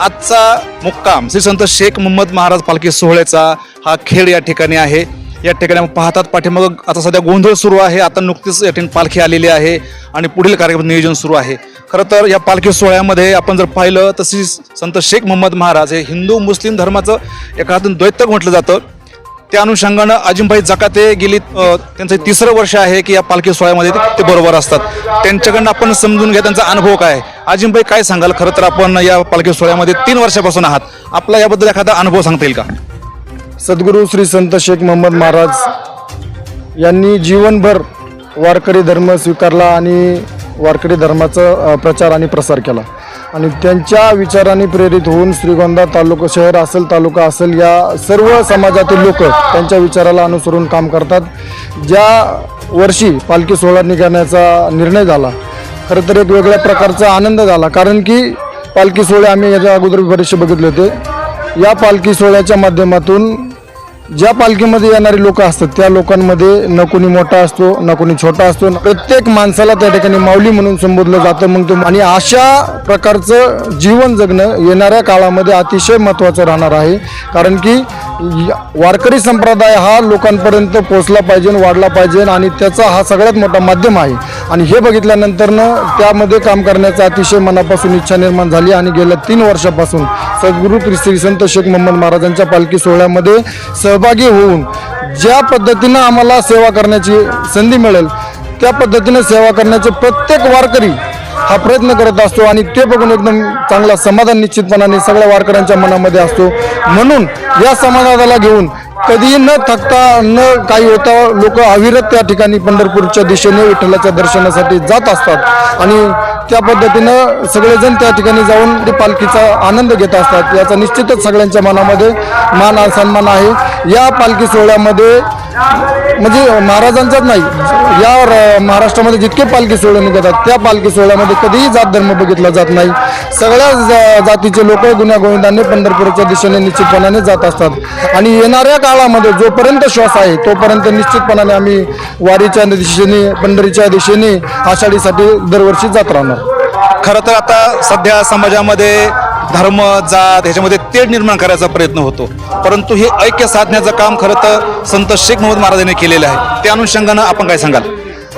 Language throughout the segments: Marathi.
आजचा मुक्काम श्री संत शेख मोहम्मद महाराज पालखी सोहळ्याचा हा खेळ या ठिकाणी आहे. या ठिकाणी पाहतात पाठीमागं आता सध्या गोंधळ सुरू आहे. आता नुकतीच या ठिकाणी पालखी आलेली आहे आणि पुढील कार्यक्रम नियोजन सुरू आहे. खरं तर या पालखी सोहळ्यामध्ये आपण जर पाहिलं तर संत शेख मोहम्मद महाराज हे हिंदू मुस्लिम धर्माचं एका हातून द्वैतक म्हटलं जातं. त्या अनुषंगानं अजिमभाई जकाते गेली त्यांचं तिसरं वर्ष आहे की या पालखी सोहळ्यामध्ये ते- बरोबर असतात. त्यांच्याकडनं आपण समजून घ्या त्यांचा अनुभव काय अजिमभाई काय सांगाल? खरं तर आपण या पालखी सोहळ्यामध्ये तीन वर्षापासून आहात. आपला याबद्दल एखादा अनुभव सांगता येईल का? सद्गुरू श्री संत शेख मोहम्मद महाराज यांनी जीवनभर वारकरी धर्म स्वीकारला आणि वारकरी धर्माचा प्रचार आणि प्रसार केला. आणि त्यांच्या विचाराने प्रेरित होऊन श्रीगोंदा तालुका शहर असेल तालुका असेल या सर्व समाजातील लोक त्यांच्या विचाराला अनुसरून काम करतात. ज्या वर्षी पालखी सोहळा निघण्याचा निर्णय झाला खरं तर एक वेगळ्या प्रकारचा आनंद झाला. कारण की पालखी सोहळे आम्ही याच्या अगोदर बरेचसे बघितले होते. या पालखी सोहळ्याच्या माध्यमातून ज्या पालखीमध्ये येणारी लोक असतात त्या लोकांमध्ये न कोणी मोठा असतो न कोणी छोटा असतो. प्रत्येक माणसाला त्या ठिकाणी माऊली म्हणून संबोधलं जातं मग तो. आणि अशा प्रकारचं जीवन जगणं येणाऱ्या काळामध्ये अतिशय महत्त्वाचं राहणार आहे. कारण की वारकरी संप्रदाय हा लोकांपर्यंत पोचला पाहिजे वाढला पाहिजे आणि त्याचा हा सगळ्यात मोठा माध्यम आहे. आणि हे बघितल्यानंतरनं त्यामध्ये काम करण्याचा अतिशय मनापासून इच्छा निर्माण झाली आणि गेल्या तीन वर्षापासून सद्गुरू श्री श्री संत शेख मोहम्मद महाराजांच्या पालखी सोहळ्यामध्ये सहभाग होऊन ज्या पद्धतीनं आम्हाला सेवा करण्याची संधी मिळेल त्या पद्धतीनं सेवा करण्याचे प्रत्येक वारकरी हा प्रयत्न करत असतो आणि ते बघून एकदम चांगला समाधान निश्चितपणाने सगळ्या वारकऱ्यांच्या मनामध्ये असतो. म्हणून या समाधानाला घेऊन कधीही न थकता न काही होता लोक अविरत त्या ठिकाणी पंढरपूरच्या दिशेने विठ्ठलाच्या दर्शनासाठी जात असतात. आणि त्या पद्धतीनं सगळेजण त्या ठिकाणी जाऊन ते पालखीचा आनंद घेत असतात. याचा निश्चितच सगळ्यांच्या मनामध्ये मान आणि सन्मान आहे. या पालखी सोहळ्यामध्ये म्हणजे महाराजांचाच नाही या र- महाराष्ट्रामध्ये जितके पालखी सोहळे निघतात त्या पालखी सोहळ्यामध्ये कधीही जात धर्म बघितला जात नाही. सगळ्या जा- जातीचे लोक गुण्यागोविंदाने पंढरपूरच्या दिशेने निश्चितपणाने जात असतात. आणि येणाऱ्या काळामध्ये जोपर्यंत श्वास आहे तोपर्यंत निश्चितपणाने आम्ही वारीच्या दिशेने पंढरीच्या दिशेने आषाढीसाठी दरवर्षी जात राहणार. खरं तर आता सध्या समाजामध्ये धर्म जात ह्याच्यामध्ये तेढ निर्माण करायचा प्रयत्न होतो. परंतु हे ऐक्य साधण्याचं काम खरं तर संत शेख मोहम्मद महाराजांनी केलेलं आहे. त्या अनुषंगानं आपण काय सांगाल?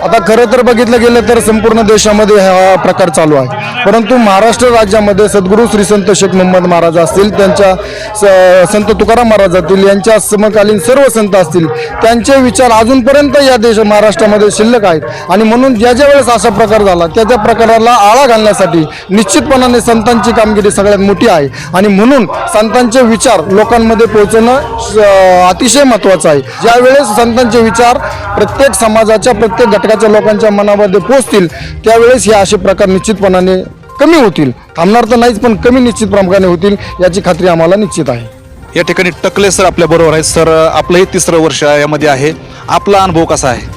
आता खरं तर बघितलं गेलं तर संपूर्ण देशामध्ये हा प्रकार चालू आहे. परंतु महाराष्ट्र राज्यामध्ये सद्गुरू श्री संत शेख मोहम्मद महाराज असतील त्यांच्या स- संत तुकाराम महाराज असतील यांच्या समकालीन सर्व संत असतील त्यांचे विचार अजूनपर्यंत या देश महाराष्ट्रामध्ये शिल्लक आहेत. आणि म्हणून ज्या ज्या वेळेस असा प्रकार झाला त्या त्या प्रकाराला आळा घालण्यासाठी निश्चितपणाने संतांची कामगिरी सगळ्यात मोठी आहे. आणि म्हणून संतांचे विचार लोकांमध्ये पोहोचणं अतिशय महत्त्वाचं आहे. ज्यावेळेस संतांचे विचार प्रत्येक समाजाच्या प्रत्येक घटकाच्या लोकांच्या मनामध्ये पोहोचतील त्यावेळेस हे असे प्रकार निश्चितपणाने कमी होतील. थांबणार तर नाहीच पण कमी निश्चित प्रमाणे होतील याची खात्री आम्हाला निश्चित आहे. या ठिकाणी टकले सर आपल्या बरोबर आहेत. सर आपलंही तिसरं वर्ष यामध्ये आहे. आपला अनुभव कसा आहे?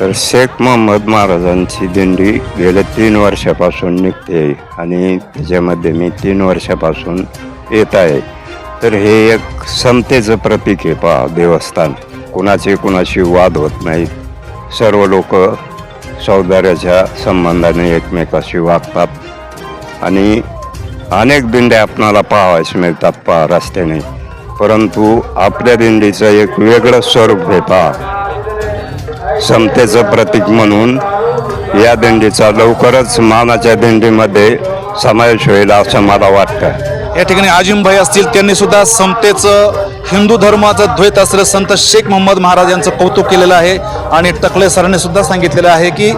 तर शेख मोहम्मद महाराजांची दिंडी गेल्या तीन वर्षापासून निघते आणि त्याच्यामध्ये मी तीन वर्षापासून येत आहे. तर हे एक समतेचं प्रतीक आहे पहा देवस्थान. कुणाचे कुणाशी वाद होत नाहीत. सर्व लोक सौंदर्याच्या संबंधाने एकमेकाशी वागतात. आणि अनेक दिंड्या आपणाला पाहावयास मिळतात पहा रस्त्याने. परंतु आपल्या दिंडीचं एक वेगळं स्वरूप आहे पहा. समतेचं प्रतीक म्हणून या दिंडीचा लवकरच मानाच्या दिंडीमध्ये समावेश होईल असं मला वाटतं. या ठिकाणी आजिमभाई असतील त्यांनी सुद्धा समतेचं हिंदू धर्माचं द्वैत असलेलं संत शेख मोहम्मद महाराज यांचं कौतुक केलेलं आहे. आणि टकले सरांनी सुद्धा सांगितलेलं आहे की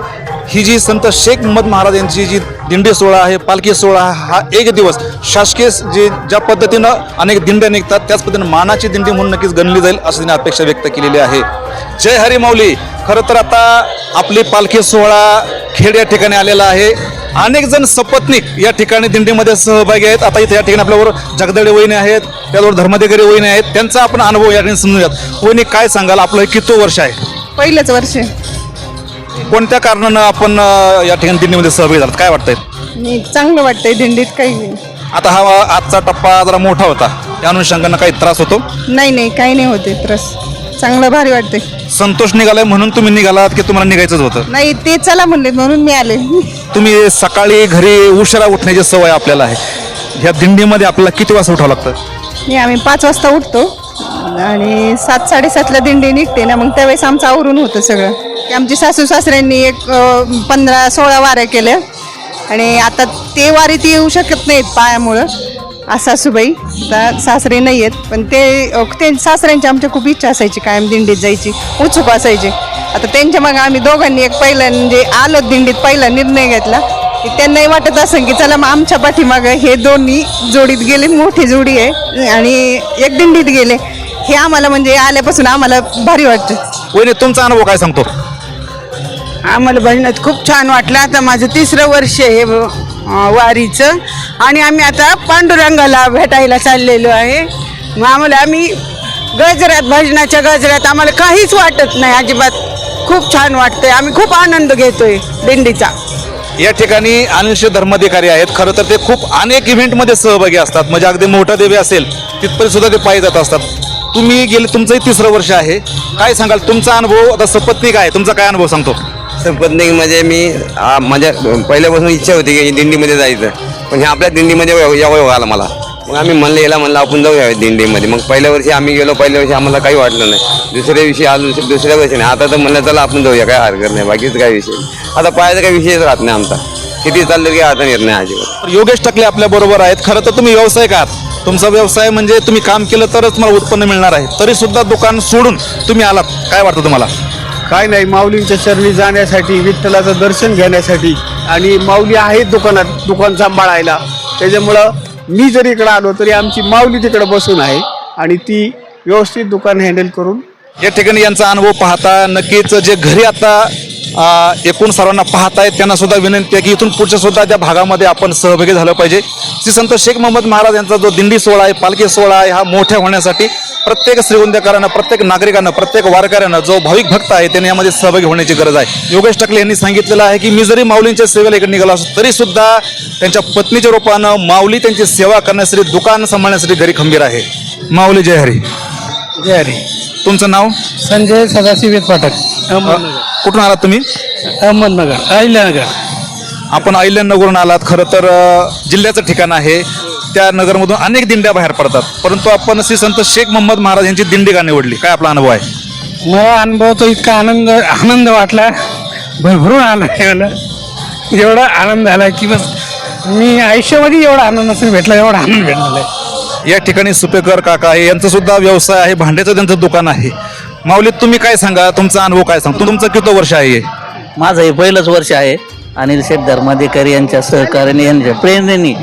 ही जी संत शेख मोहम्मद महाराज यांची जी दिंडी सोहळा आहे पालखी सोहळा हा एक दिवस शासकीय जे ज्या पद्धतीनं अनेक दिंड्या निघतात त्याच पद्धतीने मानाची दिंडी म्हणून नक्कीच गणली जाईल असं त्यांनी अपेक्षा व्यक्त केलेली आहे. जय हरी माऊली. खरं तर आता आपली पालखी सोहळा खेड या ठिकाणी आलेला आहे. अनेक जण सपत्निक या ठिकाणी दिंडीमध्ये सहभागी आहेत. आता इथे या ठिकाणी आपल्याबरोबर जगदळे वहिनी आहेत त्याबरोबर धर्माधिकारी वहिनी आहेत. त्यांचा आपण अनुभव या ठिकाणी समजूयात. वहिनी काय सांगाल? आपलं हे किती वर्ष आहे? पहिलंच वर्ष. कोणत्या कारणानं आपण अं, या ठिकाणी दिंडीमध्ये सहभागी झालात? काय वाटतंय? आणि चांगलं वाटतंय दिंडीत काही आता हा आजचा टप्पा जरा मोठा होता. त्या अनुषंगानं काही त्रास होतो? नाही नाही काही नाही होते त्रास. चांगलं भारी वाटते संतोष निघालाय म्हणून तुम्ही निघालात की तुम्हाला निघायचंच होतं? नाही ते चला म्हणले म्हणून मी आले. तुम्ही सकाळी घरी उशिरा उठण्याची सवय आपल्याला आहे. ह्या दिंडीमध्ये आपल्याला किती वाजता उठावं लागतं? नाही आम्ही पाच वाजता उठतो आणि सात साडेसातला दिंडी निघते ना मग त्यावेळेस आमचं आवरून होतं सगळं. की आमची सासू सासऱ्यांनी एक अं, पंधरा सोळा वाऱ्या केल्या. आणि आता ते वारीत येऊ शकत नाहीत पायामुळं. आ सासूबाई आता सासरे नाही आहेत पण ते ते सासऱ्यांची आमच्या खूप इच्छा असायची कायम दिंडीत जायची उत्सुक असायची. आता त्यांच्या मग आम्ही दोघांनी एक पहिला म्हणजे आलो दिंडीत पहिला निर्णय घेतला की त्यांनाही वाटत असेल की चला मग आमच्या पाठीमागं हे दोन्ही जोडीत गेले मोठी जोडी आहे आणि एक दिंडीत गेले. हे आम्हाला म्हणजे आल्यापासून आम्हाला भारी वाटतं. वहिनी तुमचा अनुभव काय सांगतो? आम्हाला भजनात खूप छान वाटलं. आता माझं तिसरं वर्ष आहे. वारीचं. आणि आम्ही आता पांडुरंगाला भेटायला चाललेलो आहे. मग आम्हाला आम्ही गजरात भजनाच्या गजरात आम्हाला काहीच वाटत नाही. अजिबात खूप छान वाटतंय. आम्ही खूप आनंद घेतोय दिंडीचा. या ठिकाणी अनुष्य धर्माधिकारी आहेत. खरं तर ते खूप अनेक इव्हेंटमध्ये सहभागी असतात. म्हणजे अगदी मोठा देवी असेल तिथपर्यंत सुद्धा ते पायी जात असतात. तुम्ही गेले तुमचंही तिसरं वर्ष आहे. काय सांगाल? तुमचा अनुभव आता सपत्नी काय तुमचा काय अनुभव सांगतो? म्हणजे मी आ, माझ्या पहिल्यापासून इच्छा होती की दिंडीमध्ये जायचं. पण हे आपल्या दिंडीमध्ये यावं आला मला. मग आम्ही म्हणलं याला म्हणलं आपण जाऊया दिंडीमध्ये. मग पहिल्या वर्षी आम्ही गेलो पहिल्या वर्षी आम्हाला काही वाटलं नाही. दुसऱ्या विषयी आलो दुसऱ्या वर्षी नाही. आता तर म्हणलं चला आपण जाऊया काय हरकत नाही बाकीचं काय विषय आता पायाचा काही विषयच राहत नाही आमचा. किती चाललं की आता येत नाही अजिबात. योगेश टकले आपल्या बरोबर आहेत. खरं तर तुम्ही व्यावसायिक आहात तुमचा व्यवसाय म्हणजे तुम्ही काम केलं तरच तुम्हाला उत्पन्न मिळणार आहे. तरी सुद्धा दुकान सोडून तुम्ही आलात. काय वाटतं तुम्हाला? काय नाही माऊलींच्या चरणी जाण्यासाठी विठ्ठलाचं दर्शन घेण्यासाठी. आणि माऊली आहेत दुकानात दुकान सांभाळायला. त्याच्यामुळं मी जरी इकडं आलो तरी आमची माऊली तिकडे बसून आहे. आणि ती व्यवस्थित दुकान हँडल करून या ठिकाणी यांचा अनुभव पाहता नक्कीच जे घरी आता एकूण सर्वांना पाहतायत त्यांना सुद्धा विनंती आहे की इथून पुढच्या सुद्धा त्या भागामध्ये आपण सहभागी झालं पाहिजे. श्री संत शेख मोहम्मद महाराज यांचा जो दिंडी सोहळा आहे पालखी सोहळा आहे हा मोठ्या होण्यासाठी प्रत्येक श्रीगोंदेकरांना प्रत्येक नागरिकांना प्रत्येक वारकऱ्यांना जो भाविक भक्त आहे त्यांनी यामध्ये सहभागी होण्याची गरज आहे. योगेश टकले यांनी सांगितलेलं आहे की मी जरी माऊलींच्या सेवेला इकडे निघालो असतो तरी सुद्धा त्यांच्या पत्नीच्या रूपानं माऊली त्यांची सेवा करण्यासाठी दुकान सांभाळण्यासाठी घरी खंबीर आहे. माऊली जय हरी. जय हरी. तुमचं नाव? संजय सदाशिव पाठक. कुठून आलात तुम्ही? अहमदनगर अहिल्यानगर. आपण अहिल्यानगरहून आलात. खरं तर अ, जिल्ह्याचं ठिकाण आहे. त्या नगरमधून अनेक दिंड्या बाहेर पडतात. परंतु आपण श्री संत शेख मोहम्मद महाराज यांची दिंडी का निवडली? काय आपला अनुभव आहे? मला अनुभव तो इतका आनंद आनंद वाटला. भरभरून आनंद मला. एवढा आनंद झाला की बस मी आयुष्यामध्ये एवढा आनंद नसेल भेटला एवढा आनंद भेटलेला आहे. या ठिकाणी सुपेकर काका आहे यांचा सुद्धा व्यवसाय आहे भांड्याचं त्यांचं दुकान आहे. माऊली तुम्ही काय सांगा? तुमचा अनुभव काय सांगतो? तुमचं किती वर्ष आहे? माझं हे पहिलंच वर्ष आहे. अनिल शेठ धर्माधिकारी यांच्या सहकार्याने यांच्या प्रेरणेने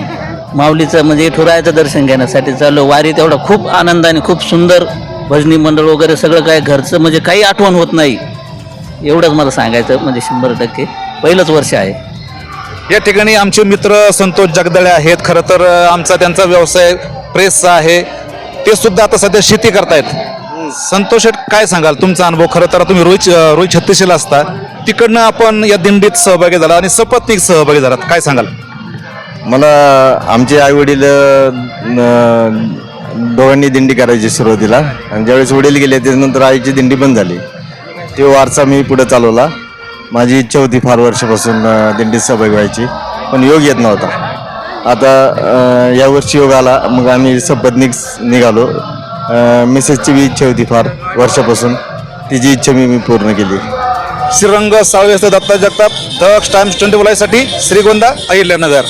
माऊलीचं म्हणजे ठुरायाचं दर्शन घेण्यासाठी चाललो. वारी तेवढा खूप आनंदाने खूप सुंदर भजनी मंडळ वगैरे सगळं काय घरचं म्हणजे काही आठवण होत नाही. एवढंच मला सांगायचं म्हणजे शंभर टक्के. पहिलंच वर्ष आहे. या ठिकाणी आमचे मित्र संतोष जगदळे आहेत. खरं तर आमचा त्यांचा व्यवसाय प्रेसचं आहे ते सुद्धा आता सध्या शेती करतायत. संतोष शेठ, काय सांगाल? तुमचा अनुभव खरं तर तुम्ही रोहित रोहित छत्तीसला असता. तिकडनं आपण या दिंडीत सहभागी झाला आणि सपत्नीक सहभागी झालात. काय सांगाल? मला आमचे आई वडील दोघांनी दिंडी करायची सुरुवातीला. आणि ज्यावेळेस वडील गेले त्याच्यानंतर आईची दिंडी पण झाली. तो वारसा मी पुढे चालवला. माझी इच्छा होती फार वर्षापासून दिंडीत सहभागी व्हायची. पण योग येत नव्हता. आता यावर्षी योग आला मग आम्ही सपत्निक निघालो. मेसेजची मिसेसची बी इच्छा होती फार वर्षापासून. तिची इच्छा मी मी पूर्ण केली. Shrirang साळवेस्त Datta Jagtap. The Times twenty साठी श्रीगोंदा अहिल्यानगर.